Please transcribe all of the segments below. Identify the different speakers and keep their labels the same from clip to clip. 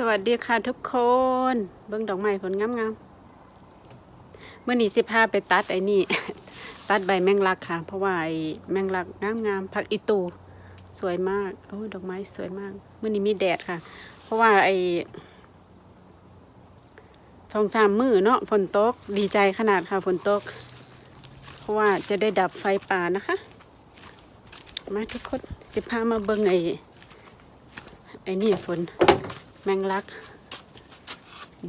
Speaker 1: สวัสดีค่ะทุกคน เบิ้งดอกไม้ผลงามๆเมื่อนี้สิพาไปตัดไอ้นี่ ตัดใบแมงลักค่ะ เพราะว่าไอ้แมงลักงามๆผักอีตู สวยมากโอ้ดอกไม้สวยมากเมื่อนี้มีแดดค่ะ เพราะว่าไอ้สองสามมือเนาะฝนตกดีใจขนาดค่ะฝนตก เพราะว่าจะได้ดับไฟป่านะคะ มาทุกคนสิพามาเบิ้งไอ้ไอ้นี่ฝน แมงลัก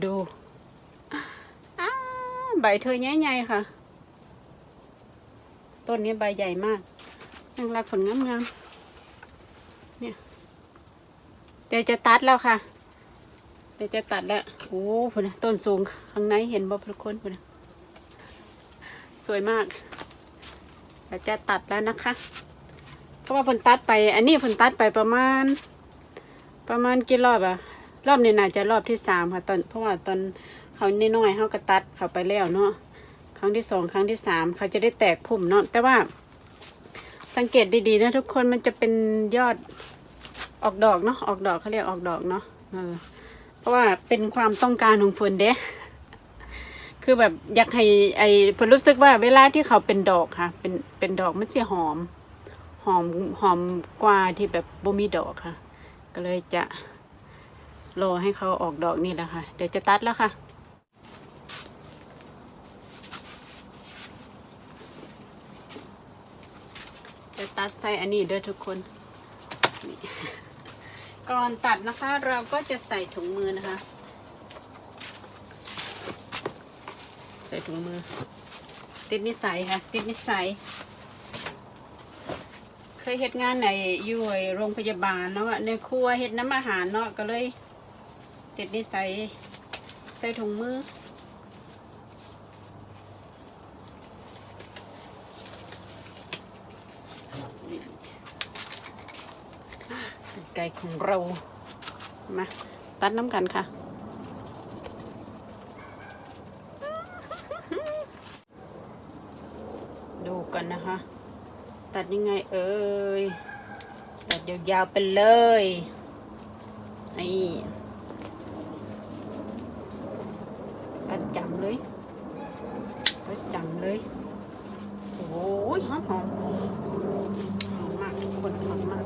Speaker 1: ดูใบเธอใหญ่ๆค่ะ ต้นนี้ใบใหญ่มาก แมงลักผลงามๆเนี่ย เดี๋ยวจะตัดแล้วค่ะ เดี๋ยวจะตัดแล้วโอ้พุ่นต้นสูงข้างในเห็นบ่ทุกคนพุ่นสวยมากเดี๋ยวจะตัดแล้วนะคะ เพราะว่าผลตัดไป อันนี้ผลตัดไปประมาณ ประมาณกี่รอบอะ รอบนี้น่าจะรอบที่สามค่ะตอนเพราะว่าตอนเขาน้อยๆเขาก็ตัดเขาไปแล้วเนาะครั้งที่สองครั้งที่สามเขาจะได้แตกพุ่มเนาะแต่ว่า สังเกตดีๆนะทุกคนมันจะเป็นยอดออกดอกเนาะออกดอกเขาเรียกออกดอกเนาะเออเพราะว่าเป็นความต้องการของฝนเด้คือแบบอยากให้ไอ้ผลรู้สึกว่าเวลาที่เขาเป็นดอกค่ะ เป็นเป็นดอกมันจะหอม หอมหอมกว่าที่แบบบ่มีดอกค่ะ ก็เลยจะ รอให้เขาออกดอกนี่แหละค่ะ เดี๋ยวจะตัดแล้วค่ะ จะตัดใส่อันนี้เด้อทุกคนนก่อนตัดนะคะเราก็จะใส่ถุงมือนะคะ ใส่ถุงมือ ติดนิสัยค่ะ ติดนิสัยเคยเฮ็ดงานในอยู่โรงพยาบาลเนาะในครัวเฮ็ดน้ำอาหารเนาะก็เลย ติดนิสัยใส่ถุงมือ ไก่ของเรา มา ตัดน้ำกันค่ะดูกันนะคะ ตัดยังไงเอ่ย ตัดยาวๆไปเลย นี่ตัดจำเลยตัดจำเลย โอ้ยหอมหอมหอมมากทุกคนหอมมาก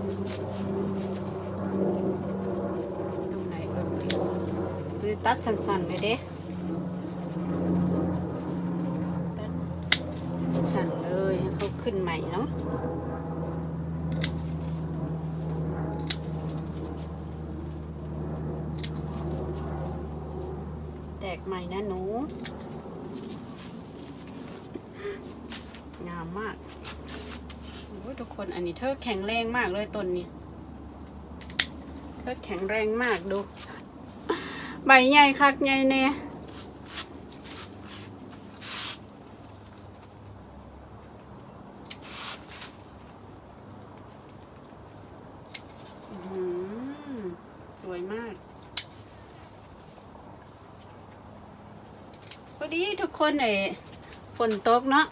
Speaker 1: ตรงไหนเอ่ยคือ ตัดสั้นๆเลยเด้ตัดสั้นเลยเขาขึ้นใหม่เนาะแตกใหม่นะหนู งามมากโอ้ทุกคนอันนี้เธอแข็งแรงมากเลยต้นนี้เธอแข็งแรงมากดู ใบใหญ่คักใหญ่แน่อื้อหือสวยมาก พอดีทุกคนเอ๋ฝนตกเนาะ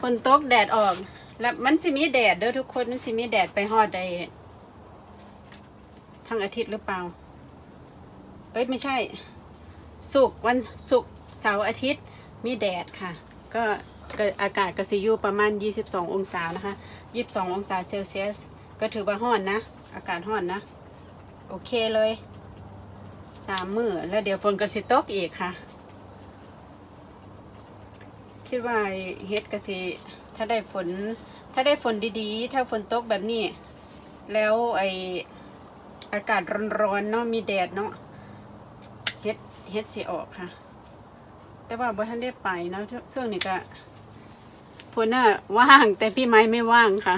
Speaker 1: ฝนตกแดดออก แล้วมันสิมีแดดเด้อทุกคน มันสิมีแดดไปฮอดได้ทั้งอาทิตย์หรือเปล่า เอ้ยไม่ใช่ สุกวันศุกเสาร์อาทิตย์มีแดดค่ะ ก็ก็อากาศก็สิอยู่ประมาณ 22 องศานะคะ 22 องศาเซลเซียส ก็ถือว่าร้อนนะ อากาศร้อนนะ โอเคเลยสามมือแล้วเดี๋ยวฝนก็สิตกอีกค่ะ คิดว่าเฮ็ดก็สิถ้าได้ฝน ถ้าได้ฝนดีๆ ถ้าฝนตกแบบนี้ แล้วไออากาศร้อนๆเนาะมีแดดเนาะ เฮ็ดเฮ็ดสิออกค่ะ แต่ว่าบ่ทันได้ไปเนาะช่วงนี้ก็ฝนน่ะว่างแต่พี่ไม้ไม่ว่างค่ะ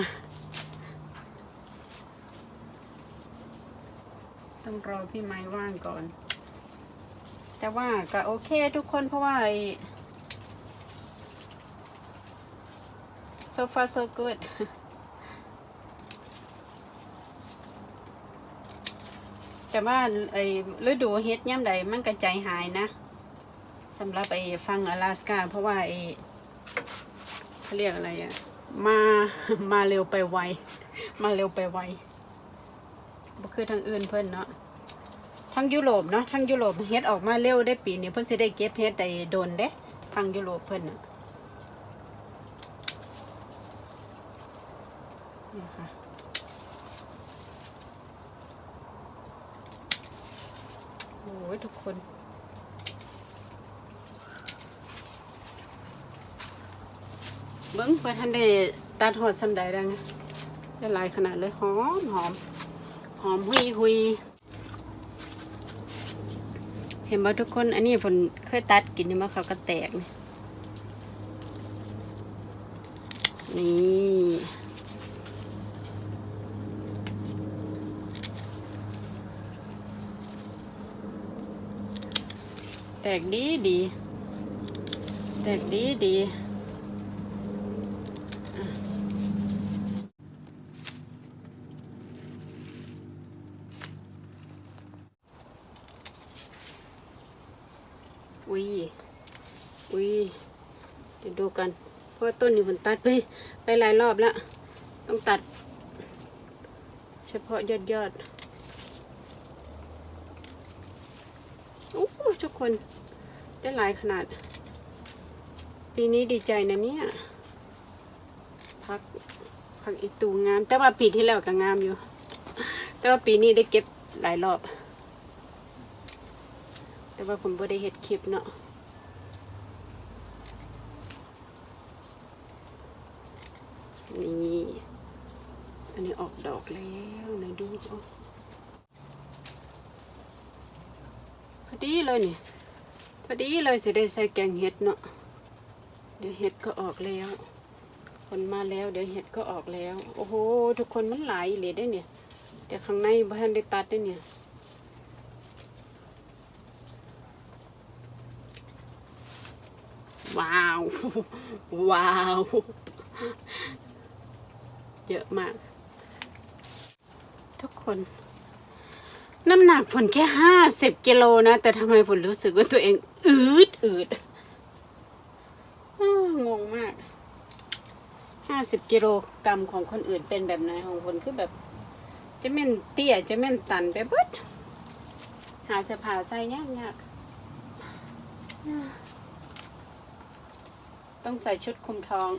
Speaker 1: ต้องรอพี่ไม้ว่างก่อน แต่ว่าก็โอเคทุกคนเพราะว่าไอ้ so far so แต่ว่าไอ้ฤดูเฮ็ดย่ำใดมันกระใจหายนะสำหรับไอ้ฟังอลาสกาเพราะว่าไอ้เขาเรียกอะไรอะมามาเร็วไปไว มาเร็วไปไวบ่คือทางอื่นเพิ่นเนาะทั้งยุโรปเนาะทั้งยุโรปเฮ็ดออกมาเร็วได้ปีนี้เพิ่นสิได้เก็บเฮ็ดได้โดนเด้ทั้งยุโรปเพิ่นน่ะนี่ค่ะโอ้ยทุกคน เบิ้งเพื่อท่านได้ตัดหอดสำใดได้ไงได้หลายขนาดเลยหอมหอมหอมหุยหุยเห็นบ่ทุกคน อันนี้ผมเคยตัดกินนี่มาเขาก็แตกนี่นี่แตกดีดี แตกดีดี อุ้ยอุ้ยเดี๋ยวดูกัน เพราะว่าต้นนี้ผมตัดไปไปหลายรอบแล้ว ต้องตัด เฉพาะยอดยอดโอ้ยทุกคนได้หลายขนาด ปีนี้ดีใจนะเนี่ยพักพักอีตูงาม แต่ว่าปีที่แล้วก็งามอยู่ แต่ว่าปีนี้ได้เก็บหลายรอบ แต่ว่าผมบ่ได้เฮ็ดคลิปเนาะนี่อันนี้ออกดอกแล้วไหนดูพอดีเลยนี่พอดีเลยสิได้ใส่แกงเห็ดเนาะเดี๋ยวเห็ดก็ออกแล้ว คนมาแล้ว เดี๋ยวเห็ดก็ออกแล้ว โอ้โห ทุกคนมันหลายเลยได้เนี่ยเดี๋ยวข้างในบ้านได้ตัดได้เนี่ย ว้าว ว้าว เยอะมาก ทุกคน น้ำหนักผลแค่ห้าสิบกิโลนะ แต่ทำไมผลรู้สึกว่าตัวเอง อืดอืดงงมากห้าสิบกิโลกรัมของคนอื่นเป็นแบบไหนของผลคือแบบ จะแม่นเตี้ยจะแม่นตันไปเบิดหาเสื้อผ้าใส่ยากยาก ต้องใส่ชุดคุมท้อง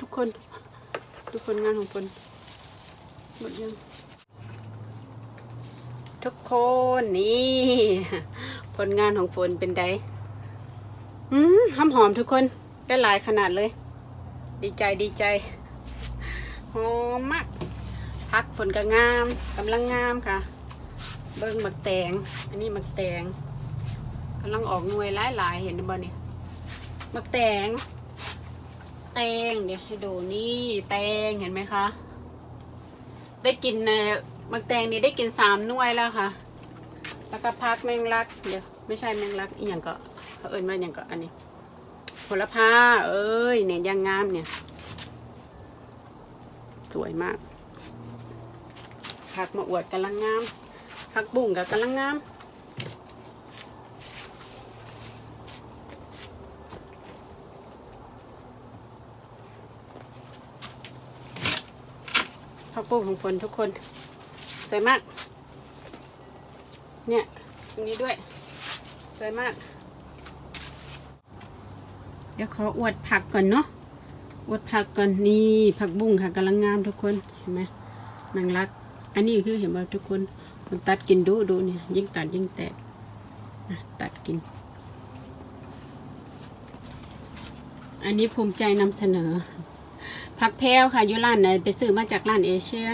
Speaker 1: ทุกคน ทุกคนงานของคนหมดยัง ทุกคนนี่ ผลงานของฝนเป็นไดอืมหอมหอมๆทุกคนได้หลายขนาดเลย ดีใจดีใจหอมมากพักฝนก็งามกำลังงามค่ะ เบิ้งมักแตง อันนี้มักแตงกำลังออกหน่วยหลายๆเห็นบ่เนี่ยมักแตง แตงเดี๋ยวให้ดูนี่แตงเห็นไหมคะ ได้กินเอ่อหมักแตงนี่ได้กินสามหน่วยแล้วค่ะ แล้วก็พักแมงลัก เดี๋ยวไม่ใช่แมงลักอีกอย่างก็เขาเอิญว่าอย่างก็อันนี้ผลพาเอ้ยเนี่ยยังงามเนี่ย สวยมากผักมาอวดกำลังงาม ผักบุ้งกับกำลังงามผักบุ้งของฝนทุกคน สวยมาก เนี่ยตรงนี้ด้วย สวยมาก เดี๋ยวขออวดผักก่อนเนาะอวดผักก่อนนี่ผักบุ้งค่ะกำลังงามทุกคนเห็นไหมแมงลัก อันนี้คือเห็นไหมทุกคน มันตัดกินดูดูเนี่ยยิ่งตัดยิ่งแตกตัดกิน อันนี้ภูมิใจนำเสนอ ผักแพรวค่ะยู่ร้านไหนไปซื้อมาจากร้านเอเชีย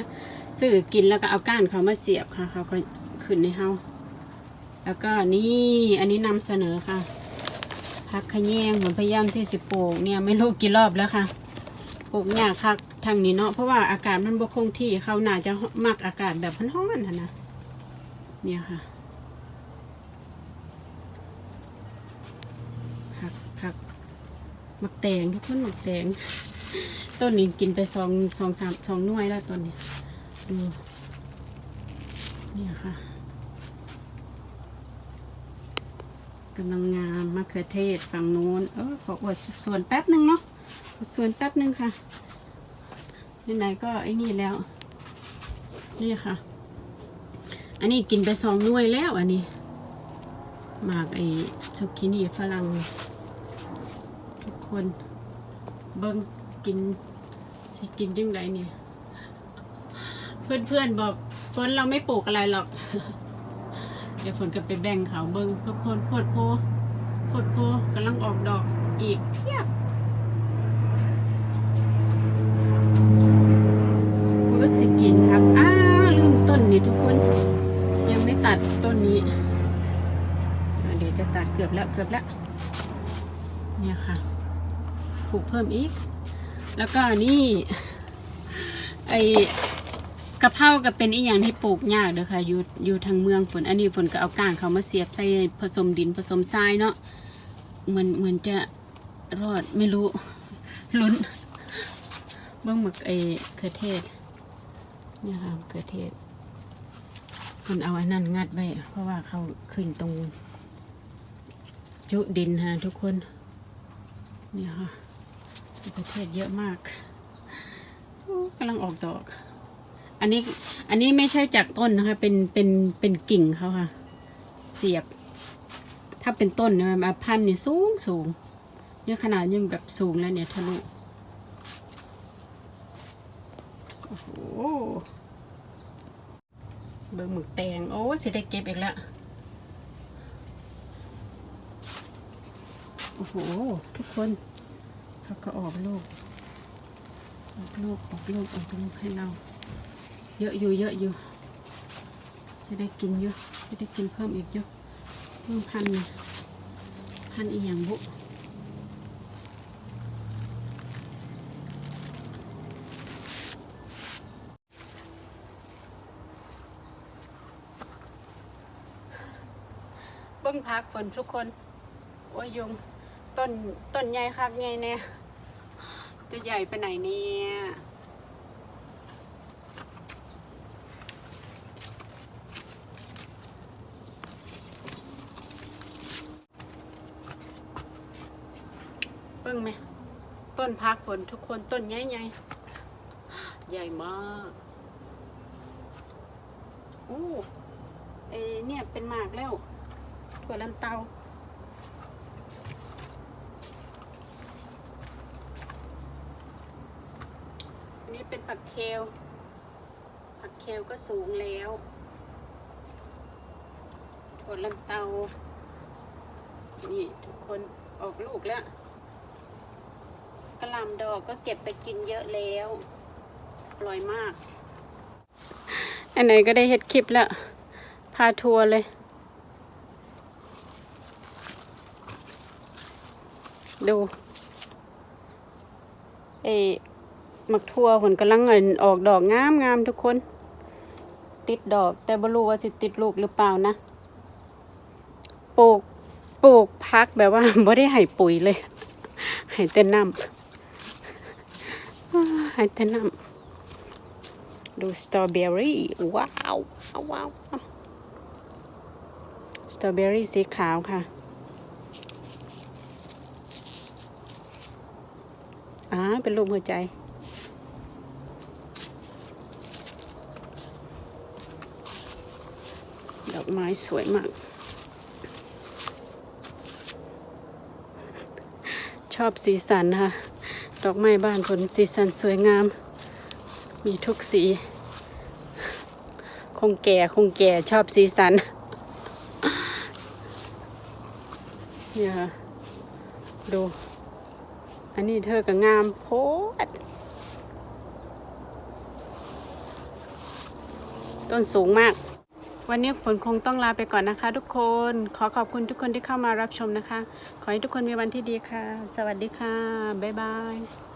Speaker 1: ซื้อกินแล้วก็เอาก้านเขามาเสียบค่ะ เขาก็ขึ้นในเฮาแล้วก็นี่อันนี้นำเสนอค่ะผักขยงผมพยายามที่สิปลูกเนี่ยไม่รู้กี่รอบแล้วค่ะปลูกยากคักทางนี้เนาะเพราะว่าอากาศมันบ่คงที่เขาน่าจะมักอากาศแบบร้อนๆนนะ เนี่ยค่ะผักผักหมักแตงทุกคนหมักแตงต้นนี้กินไปสองสองสามสองหน่วยแล้วต้นนี้ดูเนี่ยค่ะกำลังงามมะเขือเทศฝั่งนู้นเออขออวดส่วนแป๊บหนึ่งเนาะสวนแป๊บนึงค่ะไหนๆก็ไอ้นี่แล้ว นี่ค่ะ อันนี้กินไปสองหน่วยแล้วอันนี้หมากไอ้ซุกินี่ฝรั่งทุกคนเบิ้งกินสิกินยังไงเนี่ย เพื่อนๆบอกฝนเราไม่ปลูกอะไรหรอก เดี๋ยวฝนก็ไปแบ่งเขาเบิ้งทุกคนโพดโพโพดโพกำลังออกดอกอีกเพียบ กือบแล้วเกือบแล้วเนี่ยค่ะปลูกเพิ่มอีก แล้วก็นี่ไอกะเพราก็เป็นอีกอย่างที่ปลูกยากเด้อค่ะอยู่อยู่ทางเมืองฝนอันนี้ฝนก็เอาก้านเขามาเสียบใส่ผสมดินผสมทรายเนาะเหมือนเหมือนจะรอดไม่รู้ลุ้นเบื้องหมึกไอเขือเทศเนี่ยค่ะเขือเทศมันเอาไอ้นั่นงัดไว้เพราะว่าเขาขึ้นตรง จุดินฮะทุกคนเนี่ยค่ะมะเขือเทศเยอะมากกำลังออกดอก อันนี้อันนี้ไม่ใช่จากต้นนะคะ เป็นเป็นเป็นกิ่งเขาค่ะ เสียบ ถ้าเป็นต้นเนี่ยมาพันธุ์นี่ยสูงสูงเนี่ยขนาดยังแบบสูงแล้วเนี่ยทะลุโอ้โหเบิ่งหมึกแตงโอ้สิได้เก็บอีกแล้ว โอ้โห ทุกคนเขาก็ออกลูก ออกลูก ออกลูก ออกลูกให้เรา เยอะอยู่เยอะอยู่ จะได้กินเยอะ จะได้กินเพิ่มอีกเยอะ เพิ่มพันพันธุ์อีหยังบุเบิ้งพักฝนทุกคน โอ้ยยุง ต้นต้นใหญ่คักใหญ่เนี่ยจะใหญ่ไปไหนเนี่ยเบิ้งไหมต้นพักฝนทุกคนต้นใหญ่ใหญ่ใหญ่มากโอ้เอเนี่ยเป็นหมากแล้วถั่วลันเตา อันนี้ เป็นผักเคลผักเคลก็สูงแล้วถั่วลันเตา นี่ทุกคนออกลูกแล้วกระหลำดอกก็เก็บไปกินเยอะแล้วอร่อยมาก อันไหนก็ได้เฮ็ดคลิปแล้ว พาทัวร์เลยดูเอ มักทั่วผลกำลังเงินออกดอกงามงามทุกคน ติดดอก แต่บ่รู้ว่าสิติดลูกหรือเปล่านะปลูกปลูกพักแบบว่าบ่ได้ให้ปุ๋ยเลยให้แต่น้ำให้แต่น้ำดูสตรอเบอรี่ว้าวว้าวว้าวสตรอเบอรี่สีขาวค่ะอ่าเป็นรูปหัวใจ อกไม้สวยมาก ชอบสีสันนะคะดอกไม้บ้านผลสีสันสวยงาม มีทุกสี คงแก่คงแก่ชอบสีสันเนี่ยค่ะดู อันนี้เธอก็งามโพดต้นสูงมาก วันนี้ฝนคงต้องลาไปก่อนนะคะ ทุกคน ขอขอบคุณทุกคนที่เข้ามารับชมนะคะ ขอให้ทุกคนมีวันที่ดีค่ะ สวัสดีค่ะ บ๊ายบาย